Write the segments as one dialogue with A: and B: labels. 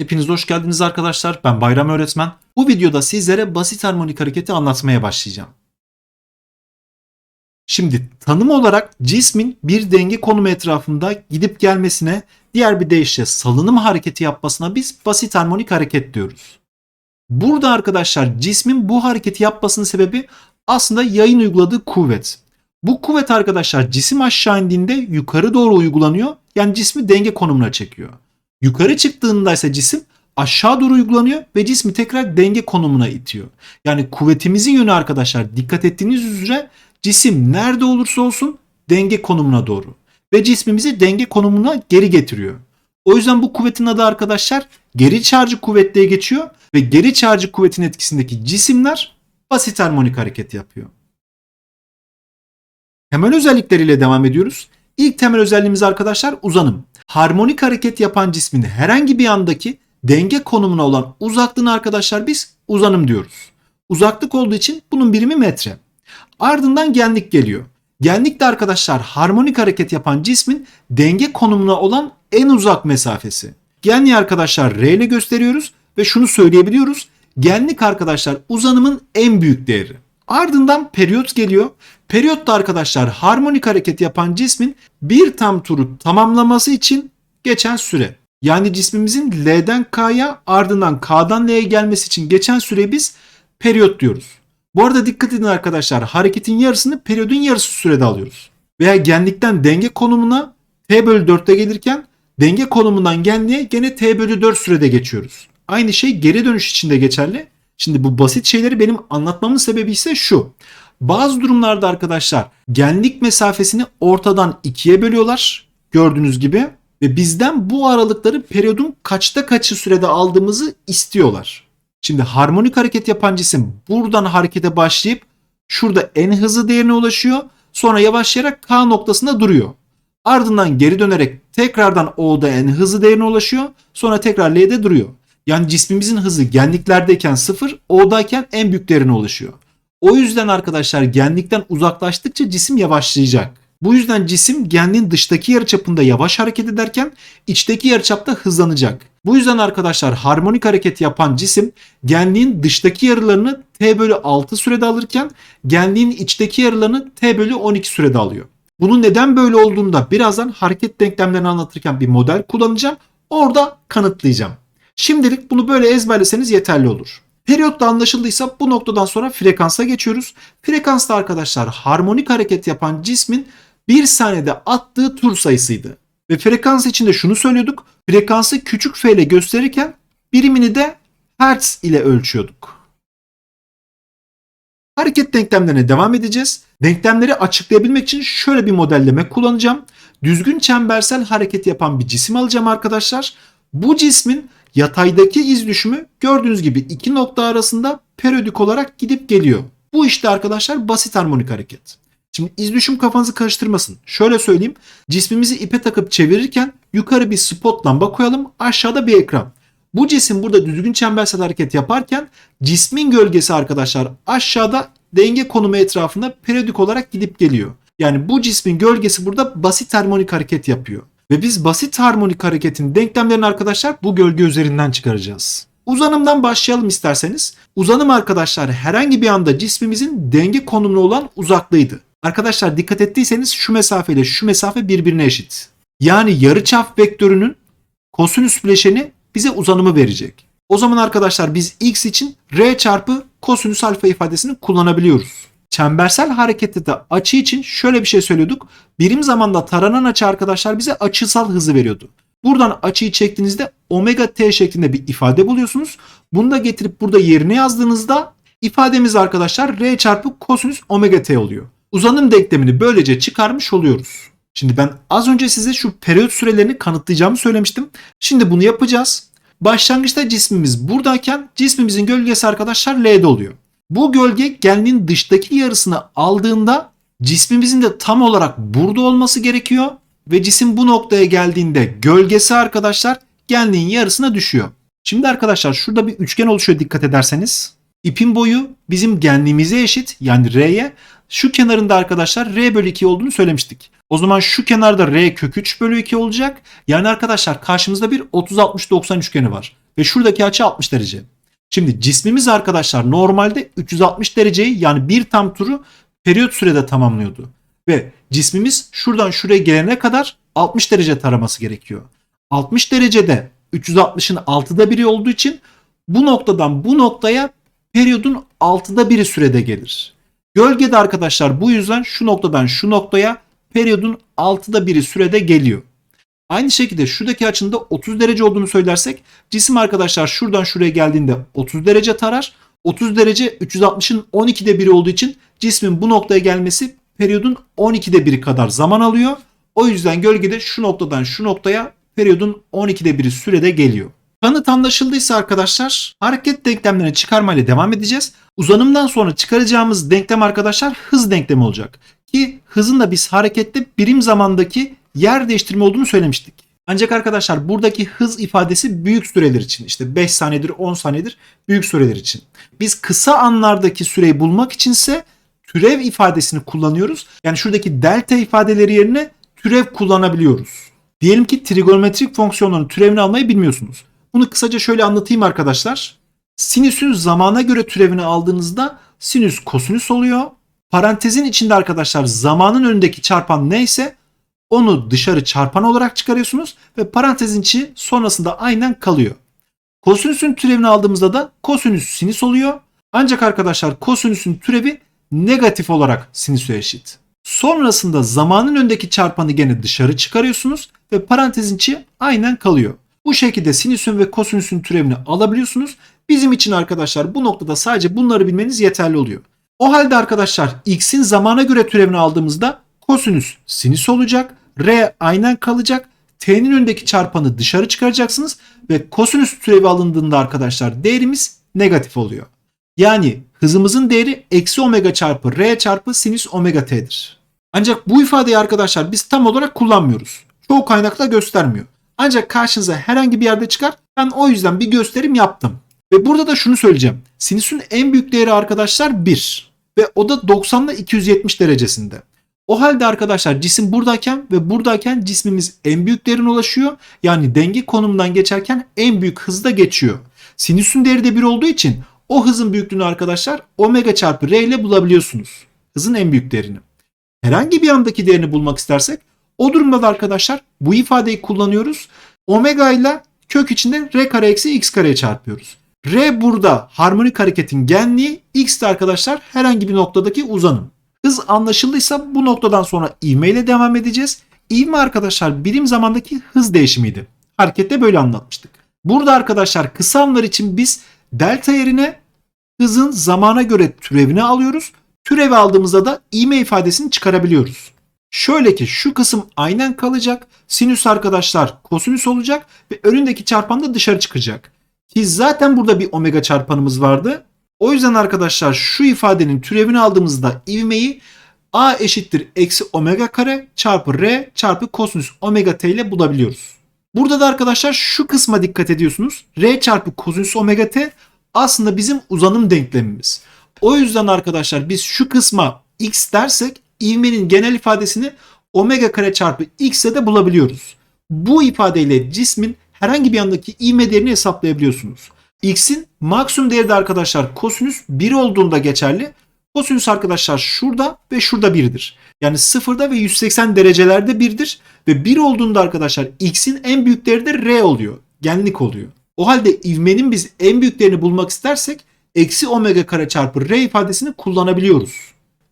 A: Hepiniz hoş geldiniz arkadaşlar. Ben Bayram Öğretmen. Bu videoda sizlere basit harmonik hareketi anlatmaya başlayacağım. Şimdi tanım olarak cismin bir denge konumu etrafında gidip gelmesine, diğer bir deyişle salınım hareketi yapmasına biz basit harmonik hareket diyoruz. Burada arkadaşlar cismin bu hareketi yapmasının sebebi aslında yayın uyguladığı kuvvet. Bu kuvvet arkadaşlar cisim aşağı indiğinde yukarı doğru uygulanıyor. Yani cismi denge konumuna çekiyor. Yukarı çıktığında ise cisim aşağı doğru uygulanıyor ve cismi tekrar denge konumuna itiyor. Yani kuvvetimizin yönü arkadaşlar dikkat ettiğiniz üzere cisim nerede olursa olsun denge konumuna doğru. Ve cismimizi denge konumuna geri getiriyor. O yüzden bu kuvvetin adı arkadaşlar geri çarjı kuvvet diye geçiyor ve geri çarjı kuvvetin etkisindeki cisimler basit harmonik hareket yapıyor. Temel özellikleriyle devam ediyoruz. İlk temel özelliğimiz arkadaşlar uzanım. Harmonik hareket yapan cismin herhangi bir andaki denge konumuna olan uzaklığını arkadaşlar biz uzanım diyoruz. Uzaklık olduğu için bunun birimi metre. Ardından genlik geliyor. Genlik de arkadaşlar harmonik hareket yapan cismin denge konumuna olan en uzak mesafesi. Genliği arkadaşlar R ile gösteriyoruz ve şunu söyleyebiliyoruz. Genlik arkadaşlar uzanımın en büyük değeri. Ardından periyot geliyor. Periyot da arkadaşlar harmonik hareket yapan cismin bir tam turu tamamlaması için geçen süre. Yani cismimizin L'den K'ya ardından K'dan L'ye gelmesi için geçen süreyi biz periyot diyoruz. Bu arada dikkat edin arkadaşlar hareketin yarısını periyodun yarısı sürede alıyoruz. Veya genlikten denge konumuna T bölü 4'te gelirken denge konumundan genliğe gene T bölü 4 sürede geçiyoruz. Aynı şey geri dönüş için de geçerli. Şimdi bu basit şeyleri benim anlatmamın sebebi ise şu. Bazı durumlarda arkadaşlar genlik mesafesini ortadan ikiye bölüyorlar. Gördüğünüz gibi. Ve bizden bu aralıkları periyodun kaçta kaçı sürede aldığımızı istiyorlar. Şimdi harmonik hareket yapan cisim buradan harekete başlayıp şurada en hızlı değerine ulaşıyor. Sonra yavaşlayarak K noktasında duruyor. Ardından geri dönerek tekrardan O'da en hızlı değerine ulaşıyor. Sonra tekrar L'de duruyor. Yani cismimizin hızı genliklerdeyken sıfır, O'dayken en büyük değerine ulaşıyor. O yüzden arkadaşlar genlikten uzaklaştıkça cisim yavaşlayacak. Bu yüzden cisim genliğin dıştaki yarıçapında yavaş hareket ederken içteki yarıçapta hızlanacak. Bu yüzden arkadaşlar harmonik hareket yapan cisim genliğin dıştaki yarılarını t bölü 6 sürede alırken genliğin içteki yarılarını t bölü 12 sürede alıyor. Bunun neden böyle olduğunu da birazdan hareket denklemlerini anlatırken bir model kullanacağım. Orada kanıtlayacağım. Şimdilik bunu böyle ezberleseniz yeterli olur. Periyot da anlaşıldıysa bu noktadan sonra frekansa geçiyoruz. Frekansta arkadaşlar harmonik hareket yapan cismin bir saniyede attığı tur sayısıydı. Ve frekans içinde şunu söylüyorduk. Frekansı küçük f ile gösterirken birimini de hertz ile ölçüyorduk. Hareket denklemlerine devam edeceğiz. Denklemleri açıklayabilmek için şöyle bir modelleme kullanacağım. Düzgün çembersel hareket yapan bir cisim alacağım arkadaşlar. Bu cismin yataydaki iz düşümü gördüğünüz gibi iki nokta arasında periyodik olarak gidip geliyor. Bu işte arkadaşlar basit harmonik hareket. Şimdi iz düşüm kafanızı karıştırmasın. Şöyle söyleyeyim. Cismimizi ipe takıp çevirirken yukarı bir spot lamba koyalım. Aşağıda bir ekran. Bu cisim burada düzgün çembersel hareket yaparken cismin gölgesi arkadaşlar aşağıda denge konumu etrafında periyodik olarak gidip geliyor. Yani bu cismin gölgesi burada basit harmonik hareket yapıyor. Ve biz basit harmonik hareketin denklemlerini arkadaşlar bu gölge üzerinden çıkaracağız. Uzanımdan başlayalım isterseniz. Uzanım arkadaşlar herhangi bir anda cismimizin denge konumuna olan uzaklığıydı. Arkadaşlar dikkat ettiyseniz şu mesafe ile şu mesafe birbirine eşit. Yani yarıçap vektörünün kosinüs bileşeni bize uzanımı verecek. O zaman arkadaşlar biz x için r çarpı kosinüs alfa ifadesini kullanabiliyoruz. Çembersel harekette de açı için şöyle bir şey söylüyorduk. Birim zamanda taranan açı arkadaşlar bize açısal hızı veriyordu. Buradan açıyı çektiğinizde omega t şeklinde bir ifade buluyorsunuz. Bunu da getirip burada yerine yazdığınızda ifademiz arkadaşlar r çarpı kosinüs omega t oluyor. Uzanım denklemini böylece çıkarmış oluyoruz. Şimdi ben az önce size şu periyot sürelerini kanıtlayacağımı söylemiştim. Şimdi bunu yapacağız. Başlangıçta cismimiz buradayken cismimizin gölgesi arkadaşlar L'de oluyor. Bu gölge genliğin dıştaki yarısını aldığında cismimizin de tam olarak burada olması gerekiyor ve cisim bu noktaya geldiğinde gölgesi arkadaşlar genliğin yarısına düşüyor. Şimdi arkadaşlar şurada bir üçgen oluşuyor dikkat ederseniz. İpin boyu bizim genliğimize eşit yani R'ye. Şu kenarında arkadaşlar R bölü 2 olduğunu söylemiştik. O zaman şu kenarda R kök 3 bölü 2 olacak. Yani arkadaşlar karşımızda bir 30-60-90 üçgeni var. ve şuradaki açı 60 derece. Şimdi cismimiz arkadaşlar normalde 360 dereceyi yani bir tam turu periyot sürede tamamlıyordu. Ve cismimiz şuradan şuraya gelene kadar 60 derece taraması gerekiyor. 60 derecede 360'ın 6'da biri olduğu için bu noktadan bu noktaya periyodun 6'da biri sürede gelir. Gölgede arkadaşlar bu yüzden şu noktadan şu noktaya periyodun 6'da biri sürede geliyor. Aynı şekilde şuradaki açının da 30 derece olduğunu söylersek cisim arkadaşlar şuradan şuraya geldiğinde 30 derece tarar. 30 derece 360'ın 12'de biri olduğu için cismin bu noktaya gelmesi periyodun 12'de biri kadar zaman alıyor. O yüzden gölgede şu noktadan şu noktaya periyodun 12'de biri sürede geliyor. Kanıt anlaşıldıysa arkadaşlar hareket denklemlerini çıkarmayla devam edeceğiz. Uzanımdan sonra çıkaracağımız denklem arkadaşlar hız denklemi olacak. Ki hızın da biz harekette birim zamandaki yer değiştirme olduğunu söylemiştik. Ancak arkadaşlar buradaki hız ifadesi büyük süreler için işte 5 saniyedir 10 saniyedir büyük süreler için. Biz kısa anlardaki süreyi bulmak içinse türev ifadesini kullanıyoruz. Yani şuradaki delta ifadeleri yerine türev kullanabiliyoruz. Diyelim ki trigonometrik fonksiyonların türevini almayı bilmiyorsunuz. Bunu kısaca şöyle anlatayım arkadaşlar. Sinüsün zamana göre türevini aldığınızda sinüs kosinüs oluyor. Parantezin içinde arkadaşlar zamanın önündeki çarpan neyse onu dışarı çarpan olarak çıkarıyorsunuz ve parantezin içi sonrasında aynen kalıyor. Kosinüsün türevini aldığımızda da kosinüs sinüs oluyor. Ancak arkadaşlar kosinüsün türevi negatif olarak sinüse eşit. Sonrasında zamanın öndeki çarpanı gene dışarı çıkarıyorsunuz ve parantezin içi aynen kalıyor. Bu şekilde sinüsün ve kosinüsün türevini alabiliyorsunuz. Bizim için arkadaşlar bu noktada sadece bunları bilmeniz yeterli oluyor. O halde arkadaşlar x'in zamana göre türevini aldığımızda kosinüs sinüs olacak. R aynen kalacak. T'nin önündeki çarpanı dışarı çıkaracaksınız ve kosinüs türevi alındığında arkadaşlar değerimiz negatif oluyor. Yani hızımızın değeri eksi omega çarpı R çarpı sinüs omega t'dir. Ancak bu ifadeyi arkadaşlar biz tam olarak kullanmıyoruz. Çoğu kaynakta göstermiyor. Ancak karşınıza herhangi bir yerde çıkar. Ben o yüzden bir gösterim yaptım. Ve burada da şunu söyleyeceğim. Sinüsün en büyük değeri arkadaşlar 1. Ve o da 90 ile 270 derecesinde. O halde arkadaşlar cisim buradayken ve buradayken cismimiz en büyük değerine ulaşıyor. Yani denge konumundan geçerken en büyük hızda geçiyor. Sinüsün değeri de 1 olduğu için o hızın büyüklüğünü arkadaşlar omega çarpı r ile bulabiliyorsunuz. Hızın en büyük değerini. Herhangi bir andaki değerini bulmak istersek o durumda da arkadaşlar bu ifadeyi kullanıyoruz. Omega ile kök içinde r kare eksi x kareye çarpıyoruz. R burada harmonik hareketin genliği, x de arkadaşlar herhangi bir noktadaki uzanım. Hız anlaşıldıysa bu noktadan sonra ivme ile devam edeceğiz. İvme arkadaşlar birim zamandaki hız değişimiydi. Harekette böyle anlatmıştık. Burada arkadaşlar kısa anlar için biz delta yerine hızın zamana göre türevini alıyoruz. Türevi aldığımızda da ivme ifadesini çıkarabiliyoruz. Şöyle ki şu kısım aynen kalacak. Sinüs arkadaşlar kosinüs olacak ve önündeki çarpan da dışarı çıkacak. Ki zaten burada bir omega çarpanımız vardı. O yüzden arkadaşlar şu ifadenin türevini aldığımızda ivmeyi a eşittir eksi omega kare çarpı r çarpı kosinüs omega t ile bulabiliyoruz. Burada da arkadaşlar şu kısma dikkat ediyorsunuz. r çarpı kosinüs omega t aslında bizim uzanım denklemimiz. O yüzden arkadaşlar biz şu kısma x dersek ivmenin genel ifadesini omega kare çarpı x ile de bulabiliyoruz. Bu ifadeyle cismin herhangi bir yandaki ivme değerini hesaplayabiliyorsunuz. X'in maksimum değeri de arkadaşlar kosinüs 1 olduğunda geçerli. Kosinüs arkadaşlar şurada ve şurada 1'dir. Yani 0'da ve 180 derecelerde 1'dir. Ve 1 olduğunda arkadaşlar x'in en büyük değeri de r oluyor. Genlik oluyor. O halde ivmenin biz en büyük değerini bulmak istersek eksi omega kare çarpı r ifadesini kullanabiliyoruz.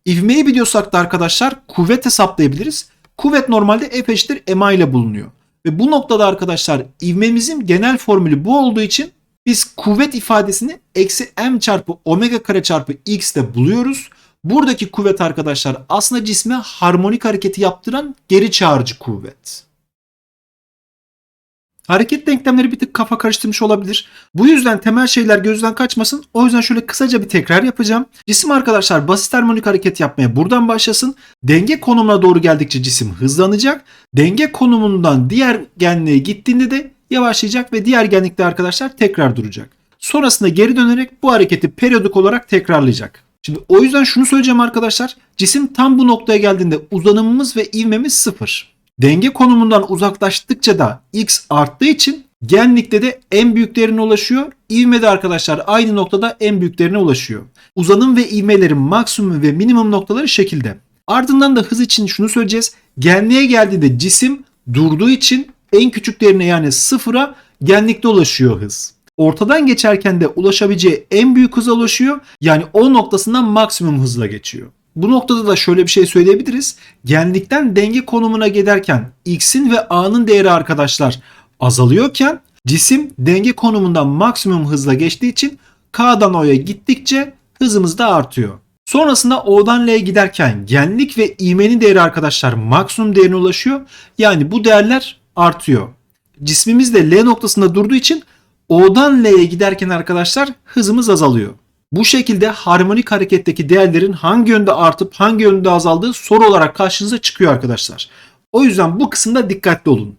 A: İvmeyi biliyorsak da arkadaşlar kuvvet hesaplayabiliriz. Kuvvet normalde F eşittir ma ile bulunuyor. Ve bu noktada arkadaşlar ivmemizin genel formülü bu olduğu için biz kuvvet ifadesini eksi m çarpı omega kare çarpı x de buluyoruz. Buradaki kuvvet arkadaşlar aslında cisme harmonik hareketi yaptıran geri çağırıcı kuvvet. Hareket denklemleri bir tık kafa karıştırmış olabilir. Bu yüzden temel şeyler gözden kaçmasın. O yüzden şöyle kısaca bir tekrar yapacağım. Cisim arkadaşlar basit harmonik hareket yapmaya buradan başlasın. Denge konumuna doğru geldikçe cisim hızlanacak. Denge konumundan diğer genliğe gittiğinde de yavaşlayacak ve diğer genlikte arkadaşlar tekrar duracak. Sonrasında geri dönerek bu hareketi periyodik olarak tekrarlayacak. Şimdi o yüzden şunu söyleyeceğim arkadaşlar. Cisim tam bu noktaya geldiğinde uzanımımız ve ivmemiz sıfır. Denge konumundan uzaklaştıkça da x arttığı için Genlikte de en büyüklerine ulaşıyor. İvmede arkadaşlar aynı noktada en büyüklerine ulaşıyor. Uzanım ve ivmelerin maksimum ve minimum noktaları şekilde. Ardından da hız için şunu söyleyeceğiz. Genliğe geldiğinde cisim durduğu için en küçüklerine yani sıfıra genlikte ulaşıyor hız. Ortadan geçerken de ulaşabileceği en büyük hıza ulaşıyor. Yani o noktasından maksimum hızla geçiyor. Bu noktada da şöyle bir şey söyleyebiliriz. Genlikten denge konumuna giderken x'in ve a'nın değeri arkadaşlar azalıyorken cisim denge konumundan maksimum hızla geçtiği için k'dan o'ya gittikçe hızımız da artıyor. Sonrasında O'dan L'ye giderken genlik ve ivmenin değeri arkadaşlar maksimum değerine ulaşıyor. Yani bu değerler artıyor. Cismimiz de L noktasında durduğu için O'dan L'ye giderken arkadaşlar hızımız azalıyor. Bu şekilde harmonik hareketteki değerlerin hangi yönde artıp hangi yönde azaldığı soru olarak karşınıza çıkıyor arkadaşlar. O yüzden bu kısımda dikkatli olun.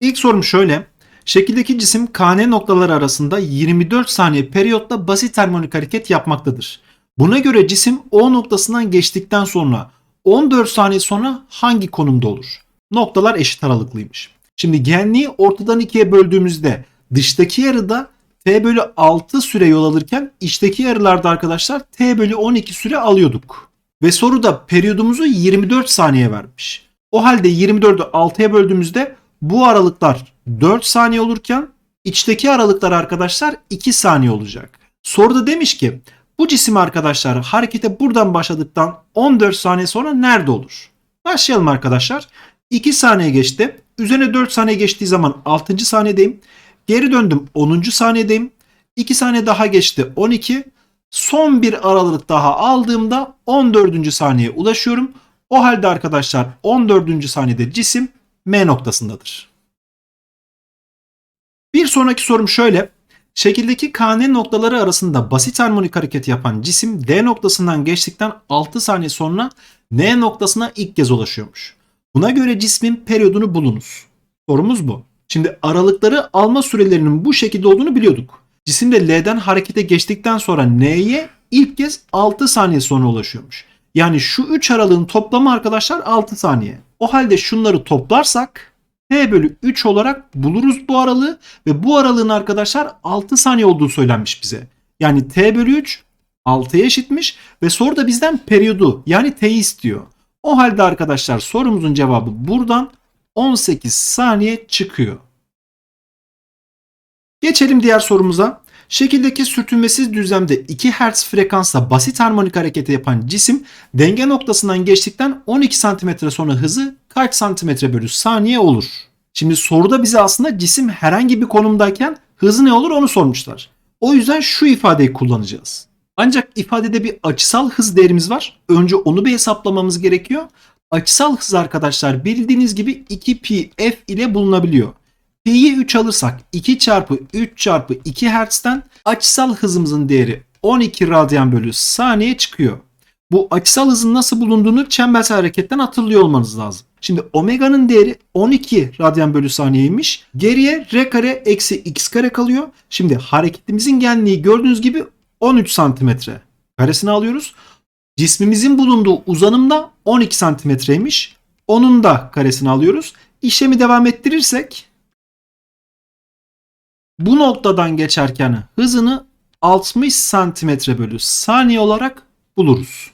A: İlk sorum şöyle. Şekildeki cisim KN noktaları arasında 24 saniye periyotla basit harmonik hareket yapmaktadır. Buna göre cisim O noktasından geçtikten sonra 14 saniye sonra hangi konumda olur? Noktalar eşit aralıklıymış. Şimdi genliği ortadan ikiye böldüğümüzde dıştaki yarıda T bölü 6 süre yol alırken içteki yarılarda arkadaşlar T bölü 12 süre alıyorduk. Ve soruda periyodumuzu 24 saniye vermiş. O halde 24'ü 6'ya böldüğümüzde bu aralıklar 4 saniye olurken içteki aralıklar arkadaşlar 2 saniye olacak. Soruda demiş ki bu cisim arkadaşlar harekete buradan başladıktan 14 saniye sonra nerede olur? Başlayalım arkadaşlar. 2 saniye geçti. Üzerine 4 saniye geçtiği zaman 6. saniyedeyim. Geri döndüm 10. saniyedeyim. 2 saniye daha geçti 12. Son bir aralık daha aldığımda 14. saniyeye ulaşıyorum. O halde arkadaşlar 14. saniyede cisim M noktasındadır. Bir sonraki sorum şöyle. Şekildeki KN noktaları arasında basit harmonik hareket yapan cisim D noktasından geçtikten 6 saniye sonra N noktasına ilk kez ulaşıyormuş. Buna göre cismin periyodunu bulunuz. Sorumuz bu. Şimdi aralıkları alma sürelerinin bu şekilde olduğunu biliyorduk. Cisim de L'den harekete geçtikten sonra N'ye ilk kez 6 saniye sonra ulaşıyormuş. Yani şu 3 aralığın toplamı arkadaşlar 6 saniye. O halde şunları toplarsak T bölü 3 olarak buluruz bu aralığı ve bu aralığın arkadaşlar 6 saniye olduğu söylenmiş bize. Yani T bölü 3 6'ya eşitmiş ve soru da bizden periyodu yani T'yi istiyor. O halde arkadaşlar sorumuzun cevabı buradan 18 saniye çıkıyor. Geçelim diğer sorumuza. Şekildeki sürtünmesiz düzlemde 2 Hz frekansla basit harmonik hareketi yapan cisim denge noktasından geçtikten 12 cm sonra hızı kaç santimetre bölü saniye olur? Şimdi soruda bize aslında cisim herhangi bir konumdayken hızı ne olur onu sormuşlar. O yüzden şu ifadeyi kullanacağız. Ancak ifadede bir açısal hız değerimiz var. Önce onu bir hesaplamamız gerekiyor. Açısal hız arkadaşlar bildiğiniz gibi 2pi f ile bulunabiliyor. Pi'yi 3 alırsak 2 çarpı 3 çarpı 2 Hz'den açısal hızımızın değeri 12 radyan bölü saniye çıkıyor. Bu açısal hızın nasıl bulunduğunu çembersel hareketten hatırlıyor olmanız lazım. Şimdi omega'nın değeri 12 radyan bölü saniyeymiş. Geriye r kare eksi x kare kalıyor. Şimdi hareketimizin genliği gördüğünüz gibi 13 santimetre. Karesini alıyoruz. Cismimizin bulunduğu uzanım da 12 santimetreymiş. Onun da karesini alıyoruz. İşlemi devam ettirirsek bu noktadan geçerken hızını 60 santimetre bölü saniye olarak buluruz.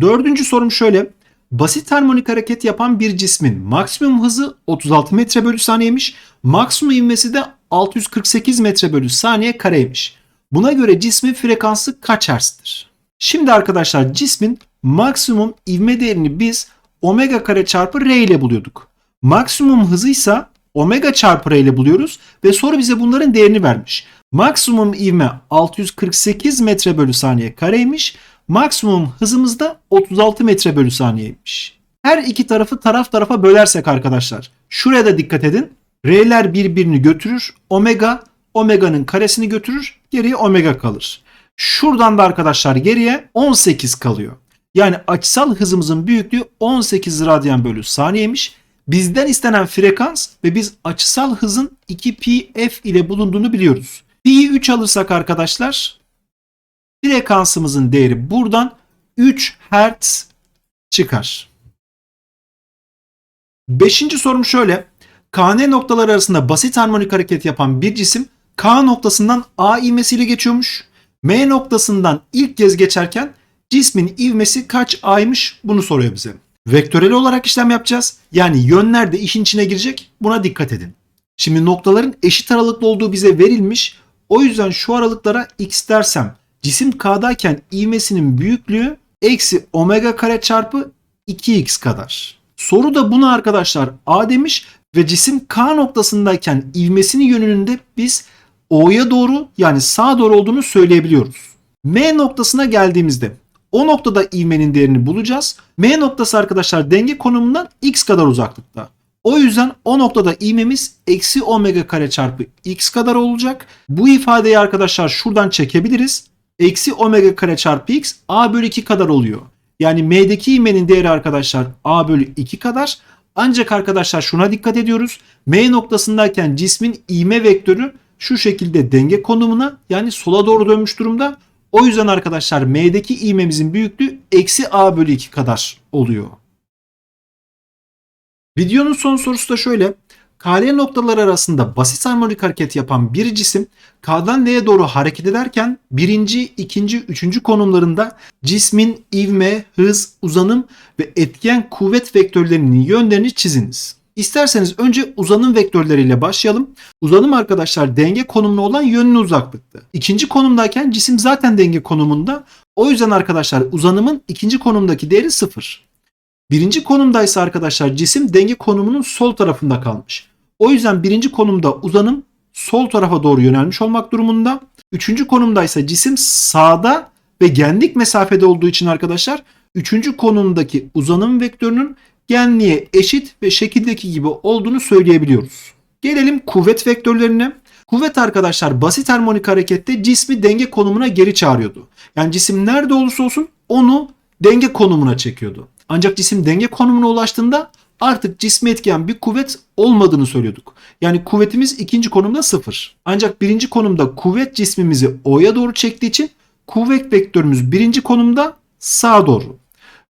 A: Dördüncü sorum şöyle. Basit harmonik hareket yapan bir cismin maksimum hızı 36 metre bölü saniyeymiş. Maksimum ivmesi de 648 metre bölü saniye kareymiş. Buna göre cismin frekansı kaç hertz'tir? Şimdi arkadaşlar cismin maksimum ivme değerini biz omega kare çarpı r ile buluyorduk. Maksimum hızı ise omega çarpı r ile buluyoruz ve soru bize bunların değerini vermiş. Maksimum ivme 648 metre bölü saniye kareymiş. Maksimum hızımız da 36 metre bölü saniyeymiş. Her iki tarafı taraf tarafa bölersek arkadaşlar. Şuraya da dikkat edin. R'ler birbirini götürür. Omega, omega'nın karesini götürür. Geriye omega kalır. Şuradan da arkadaşlar geriye 18 kalıyor. Yani açısal hızımızın büyüklüğü 18 radyan bölü saniyeymiş. Bizden istenen frekans ve biz açısal hızın 2pi f ile bulunduğunu biliyoruz. Pi'yi 3 alırsak arkadaşlar frekansımızın değeri buradan 3 Hz çıkar. Beşinci sorum şöyle. KN noktaları arasında basit harmonik hareket yapan bir cisim K noktasından A ivmesiyle geçiyormuş. M noktasından ilk kez geçerken cismin ivmesi kaç A'ymış bunu soruyor bize. Vektörel olarak işlem yapacağız. Yani yönler de işin içine girecek. Buna dikkat edin. Şimdi noktaların eşit aralıklı olduğu bize verilmiş. O yüzden şu aralıklara x dersem cisim K'dayken ivmesinin büyüklüğü eksi omega kare çarpı 2x kadar. Soru da buna arkadaşlar A demiş ve cisim K noktasındayken ivmesinin yönünün de biz O'ya doğru yani sağa doğru olduğunu söyleyebiliyoruz. M noktasına geldiğimizde o noktada ivmenin değerini bulacağız. M noktası arkadaşlar denge konumundan x kadar uzaklıkta. O yüzden o noktada ivmemiz eksi omega kare çarpı x kadar olacak. Bu ifadeyi arkadaşlar şuradan çekebiliriz. Eksi omega kare çarpı x a bölü 2 kadar oluyor. Yani m'deki ivmenin değeri arkadaşlar a bölü 2 kadar. Ancak arkadaşlar şuna dikkat ediyoruz. M noktasındayken cismin ivme vektörü şu şekilde denge konumuna yani sola doğru dönmüş durumda. O yüzden arkadaşlar M'deki ivmemizin büyüklüğü eksi A bölü 2 kadar oluyor. Videonun son sorusu da şöyle. KL noktaları arasında basit harmonik hareket yapan bir cisim K'dan L'ye doğru hareket ederken birinci, ikinci, üçüncü konumlarında cismin ivme, hız, uzanım ve etken kuvvet vektörlerinin yönlerini çiziniz. İsterseniz önce uzanım vektörleriyle başlayalım. Uzanım arkadaşlar denge konumuna olan yönlü uzaklıktı. İkinci konumdayken cisim zaten denge konumunda. O yüzden arkadaşlar uzanımın ikinci konumdaki değeri sıfır. Birinci konumdaysa arkadaşlar cisim denge konumunun sol tarafında kalmış. O yüzden birinci konumda uzanım sol tarafa doğru yönelmiş olmak durumunda. Üçüncü konumdaysa cisim sağda ve genlik mesafede olduğu için arkadaşlar üçüncü konumdaki uzanım vektörünün genliğe eşit ve şekildeki gibi olduğunu söyleyebiliyoruz. Gelelim kuvvet vektörlerine. Kuvvet arkadaşlar basit harmonik harekette cismi denge konumuna geri çağırıyordu. Yani cisim nerede olursa olsun onu denge konumuna çekiyordu. Ancak cisim denge konumuna ulaştığında artık cismi etkileyen bir kuvvet olmadığını söylüyorduk. Yani kuvvetimiz ikinci konumda sıfır. Ancak birinci konumda kuvvet cismimizi O'ya doğru çektiği için kuvvet vektörümüz birinci konumda sağa doğru.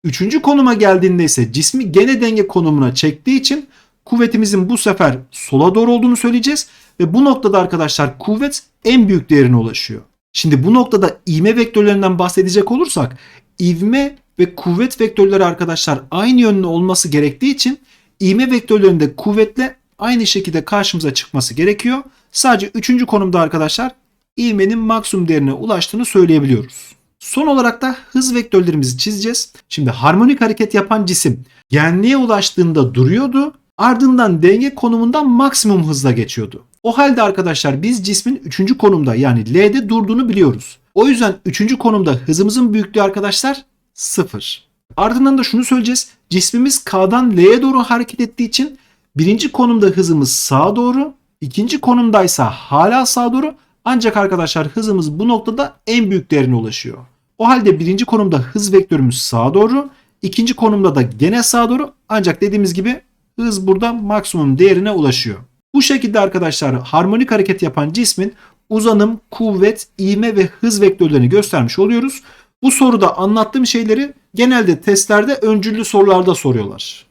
A: Üçüncü konuma geldiğinde ise cismi gene denge konumuna çektiği için kuvvetimizin bu sefer sola doğru olduğunu söyleyeceğiz. Ve bu noktada arkadaşlar kuvvet en büyük değerine ulaşıyor. Şimdi bu noktada ivme vektörlerinden bahsedecek olursak ivme ve kuvvet vektörleri arkadaşlar aynı yönlü olması gerektiği için ivme vektörlerinde kuvvetle aynı şekilde karşımıza çıkması gerekiyor. Sadece üçüncü konumda arkadaşlar ivmenin maksimum değerine ulaştığını söyleyebiliyoruz. Son olarak da hız vektörlerimizi çizeceğiz. Şimdi harmonik hareket yapan cisim genliğe ulaştığında duruyordu. Ardından denge konumundan maksimum hızla geçiyordu. O halde arkadaşlar biz cismin 3. konumda yani L'de durduğunu biliyoruz. O yüzden 3. konumda hızımızın büyüklüğü arkadaşlar 0. Ardından da şunu söyleyeceğiz. Cismimiz K'dan L'ye doğru hareket ettiği için birinci konumda hızımız sağa doğru, ikinci konumdaysa hala sağa doğru ancak arkadaşlar hızımız bu noktada en büyük değerine ulaşıyor. O halde birinci konumda hız vektörümüz sağa doğru. ikinci konumda da gene sağa doğru. Ancak dediğimiz gibi hız burada maksimum değerine ulaşıyor. Bu şekilde arkadaşlar harmonik hareket yapan cismin uzanım, kuvvet, ivme ve hız vektörlerini göstermiş oluyoruz. Bu soruda anlattığım şeyleri genelde testlerde öncüllü sorularda soruyorlar.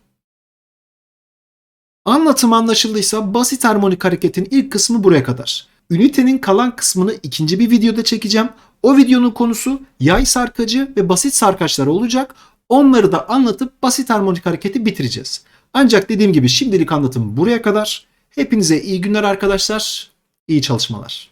A: Anlatım anlaşıldıysa basit harmonik hareketin ilk kısmı buraya kadar. Ünitenin kalan kısmını ikinci bir videoda çekeceğim. O videonun konusu yay sarkacı ve basit sarkaçlar olacak. Onları da anlatıp basit harmonik hareketi bitireceğiz. Ancak dediğim gibi şimdilik anlatım buraya kadar. Hepinize iyi günler arkadaşlar. İyi çalışmalar.